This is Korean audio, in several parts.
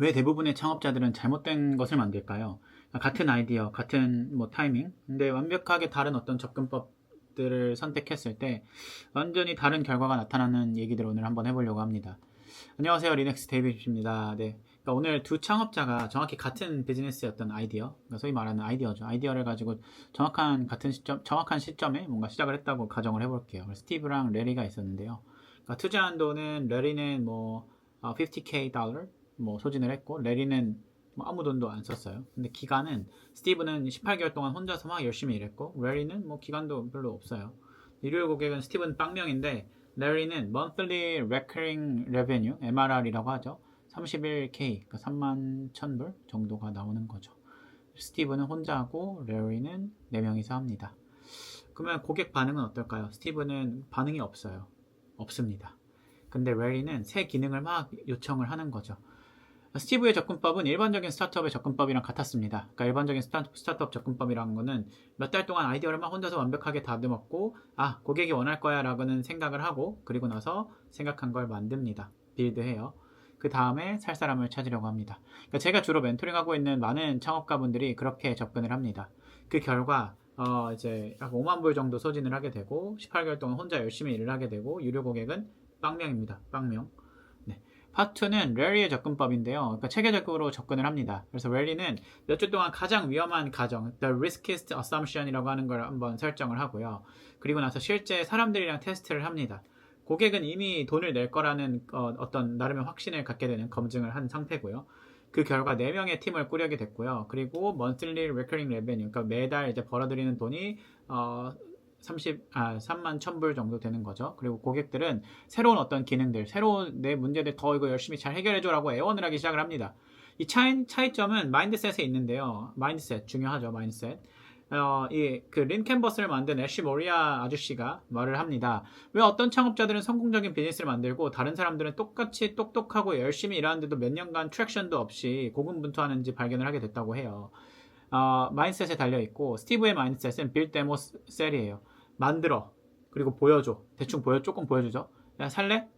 왜 대부분의 창업자들은 잘못된 것을 만들까요? 같은 아이디어, 같은 뭐 타이밍, 근데 완벽하게 다른 어떤 접근법들을 선택했을 때 완전히 다른 결과가 나타나는 얘기들 오늘 한번 해보려고 합니다. 안녕하세요, 리넥스 데이비드입니다. 네. 그러니까 오늘 두 창업자가 정확히 같은 비즈니스의 어떤 아이디어, 그러니까 소위 말하는 아이디어죠. 아이디어를 가지고 정확한 같은 시점, 정확한 시점에 뭔가 시작을 했다고 가정을 해볼게요. 스티브랑 레리가 있었는데요. 그러니까 투자한 돈은 레리는 뭐 50k 달러 뭐 소진을 했고 레리는 뭐 아무 돈도 안 썼어요. 근데 기간은 스티브는 18개월 동안 혼자서 막 열심히 일했고 레리는 뭐 기간도 별로 없어요. 일요일 고객은 스티브는 빵명인데 레리는 monthly recurring revenue MRR이라고 하죠. 31K, 그러니까 3만 1000불 정도가 나오는 거죠. 스티브는 혼자 하고 레리는 4명이서 합니다. 그러면 고객 반응은 어떨까요? 스티브는 반응이 없어요. 없습니다. 근데 레리는 새 기능을 막 요청을 하는 거죠. 스티브의 접근법은 일반적인 스타트업의 접근법이랑 같았습니다. 그러니까 일반적인 스타트업 접근법이라는 거는 몇 달 동안 아이디어를 막 혼자서 완벽하게 다듬었고, 아, 고객이 원할 거야 라고는 생각을 하고, 그리고 나서 생각한 걸 만듭니다. 빌드해요. 그 다음에 살 사람을 찾으려고 합니다. 그러니까 제가 주로 멘토링하고 있는 많은 창업가분들이 그렇게 접근을 합니다. 그 결과, 어, 이제 약 5만 불 정도 소진을 하게 되고, 18개월 동안 혼자 열심히 일을 하게 되고, 유료 고객은 빵명입니다. 빵명. 파트는 레리의 접근법인데요. 그러니까 체계적으로 접근을 합니다. 그래서 레리는 몇 주 동안 가장 위험한 가정, the riskiest assumption이라고 하는 걸 한번 설정을 하고요. 그리고 나서 실제 사람들이랑 테스트를 합니다. 고객은 이미 돈을 낼 거라는 어, 떤 나름의 확신을 갖게 되는 검증을 한 상태고요. 그 결과 4명의 팀을 꾸리게 됐고요. 그리고 monthly recurring revenue, 그러니까 매달 이제 벌어들이는 돈이 어, 30, 아, 3만 1000불 정도 되는 거죠. 그리고 고객들은 새로운 어떤 기능들, 새로운 내 문제들 더 이거 열심히 잘 해결해줘라고 애원을 하기 시작을 합니다. 이 차이, 차이점은 마인드셋에 있는데요. 마인드셋, 중요하죠, 마인드셋. 어, 이, 그, 린 캔버스를 만든 애쉬 모리아 아저씨가 말을 합니다. 왜 어떤 창업자들은 성공적인 비즈니스를 만들고 다른 사람들은 똑같이 똑똑하고 열심히 일하는데도 몇 년간 트랙션도 없이 고군분투하는지 발견을 하게 됐다고 해요. 어, 마인드셋에 달려 있고, 스티브의 마인드셋은 빌 데모 셀이에요. 만들어. 그리고 보여줘. 대충 보여, 조금 보여주죠. 야, 살래?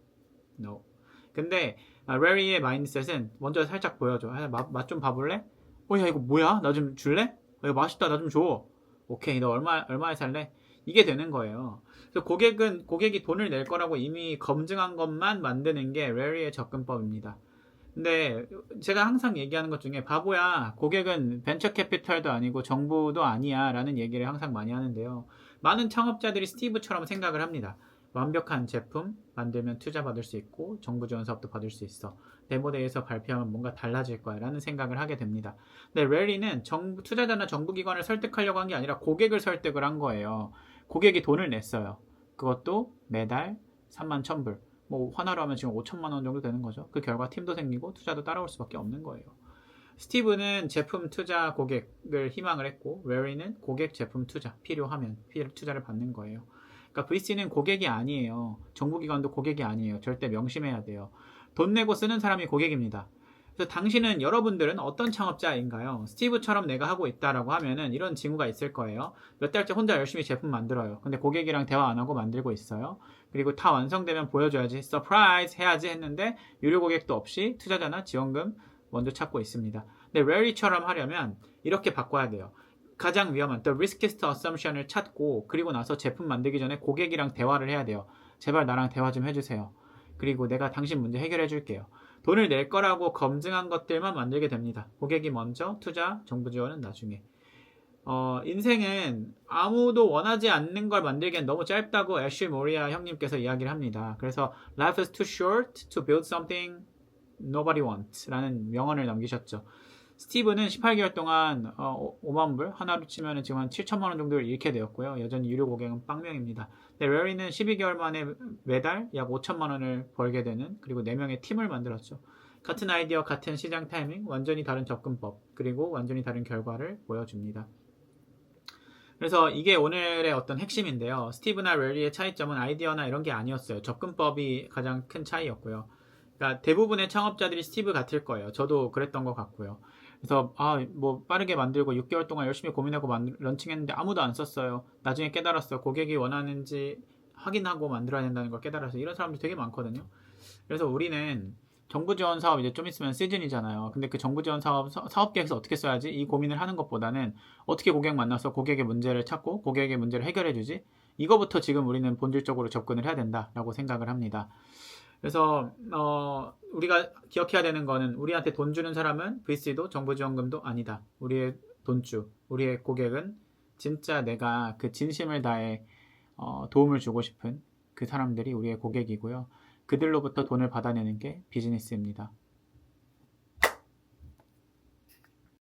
No. 근데, 아, 레리의 마인드셋은 먼저 살짝 보여줘. 맛, 맛좀 봐볼래? 어, 야, 이거 뭐야? 나 좀 줄래? 어, 이거 맛있다. 나 좀 줘. 오케이. 너 얼마, 얼마에 살래? 이게 되는 거예요. 그래서 고객은, 고객이 돈을 낼 거라고 이미 검증한 것만 만드는 게 레리의 접근법입니다. 근데 제가 항상 얘기하는 것 중에 바보야 고객은 벤처 캐피탈도 아니고 정부도 아니야 라는 얘기를 항상 많이 하는데요 많은 창업자들이 스티브처럼 생각을 합니다. 완벽한 제품 만들면 투자 받을 수 있고 정부 지원 사업도 받을 수 있어. 데모대에서 발표하면 뭔가 달라질 거야 라는 생각을 하게 됩니다. 근데 레리는 정부, 투자자나 정부기관을 설득하려고 한 게 아니라 고객을 설득을 한 거예요. 고객이 돈을 냈어요. 그것도 매달 3만 1000불. 뭐 하나로 하면 지금 5천만 원 정도 되는 거죠. 그 결과 팀도 생기고 투자도 따라올 수밖에 없는 거예요. 스티브는 제품 투자 고객을 희망을 했고 웨리는 고객 제품 투자 필요하면 투자를 받는 거예요. 그러니까 VC는 고객이 아니에요. 정부기관도 고객이 아니에요. 절대 명심해야 돼요. 돈 내고 쓰는 사람이 고객입니다. 그래서 당신은 여러분들은 어떤 창업자인가요? 스티브처럼 내가 하고 있다라고 하면은 이런 징후가 있을 거예요. 몇 달째 혼자 열심히 제품 만들어요. 근데 고객이랑 대화 안 하고 만들고 있어요. 그리고 다 완성되면 보여줘야지 서프라이즈 해야지 했는데 유료 고객도 없이 투자자나 지원금 먼저 찾고 있습니다. 근데 레리처럼 하려면 이렇게 바꿔야 돼요. 가장 위험한 the riskiest assumption을 찾고 그리고 나서 제품 만들기 전에 고객이랑 대화를 해야 돼요. 제발 나랑 대화 좀 해주세요. 그리고 내가 당신 문제 해결해 줄게요. 돈을 낼 거라고 검증한 것들만 만들게 됩니다. 고객이 먼저, 투자, 정부 지원은 나중에. 어, 인생은 아무도 원하지 않는 걸 만들기엔 너무 짧다고 애쉬 모리아 형님께서 이야기를 합니다. 그래서 Life is too short to build something nobody wants 라는 명언을 남기셨죠. 스티브는 18개월 동안 어, 5만 불 하나로 치면 지금 한 7천만 원 정도를 잃게 되었고요. 여전히 유료 고객은 빵명입니다. 네, 레리는 12개월 만에 매달 약 5천만 원을 벌게 되는 그리고 4명의 팀을 만들었죠. 같은 아이디어, 같은 시장 타이밍, 완전히 다른 접근법, 그리고 완전히 다른 결과를 보여줍니다. 그래서 이게 오늘의 어떤 핵심인데요. 스티브나 레리의 차이점은 아이디어나 이런 게 아니었어요. 접근법이 가장 큰 차이였고요. 그러니까 대부분의 창업자들이 스티브 같을 거예요. 저도 그랬던 것 같고요. 그래서 아 뭐 빠르게 만들고 6개월 동안 열심히 고민하고 만, 런칭했는데 아무도 안 썼어요. 나중에 깨달았어. 고객이 원하는지 확인하고 만들어야 된다는 걸 깨달아서 이런 사람들이 되게 많거든요. 그래서 우리는 정부 지원 사업 이제 좀 있으면 시즌이잖아요. 근데 그 정부 지원 사업 사- 사업 계획서 어떻게 써야지 이 고민을 하는 것보다는 어떻게 고객 만나서 고객의 문제를 찾고 고객의 문제를 해결해 주지 이거부터 지금 우리는 본질적으로 접근을 해야 된다라고 생각을 합니다. 그래서 어, 우리가 기억해야 되는 거는 우리한테 돈 주는 사람은 VC도 정부 지원금도 아니다. 우리의 돈주, 우리의 고객은 진짜 내가 그 진심을 다해 어, 도움을 주고 싶은 그 사람들이 우리의 고객이고요. 그들로부터 돈을 받아내는 게 비즈니스입니다.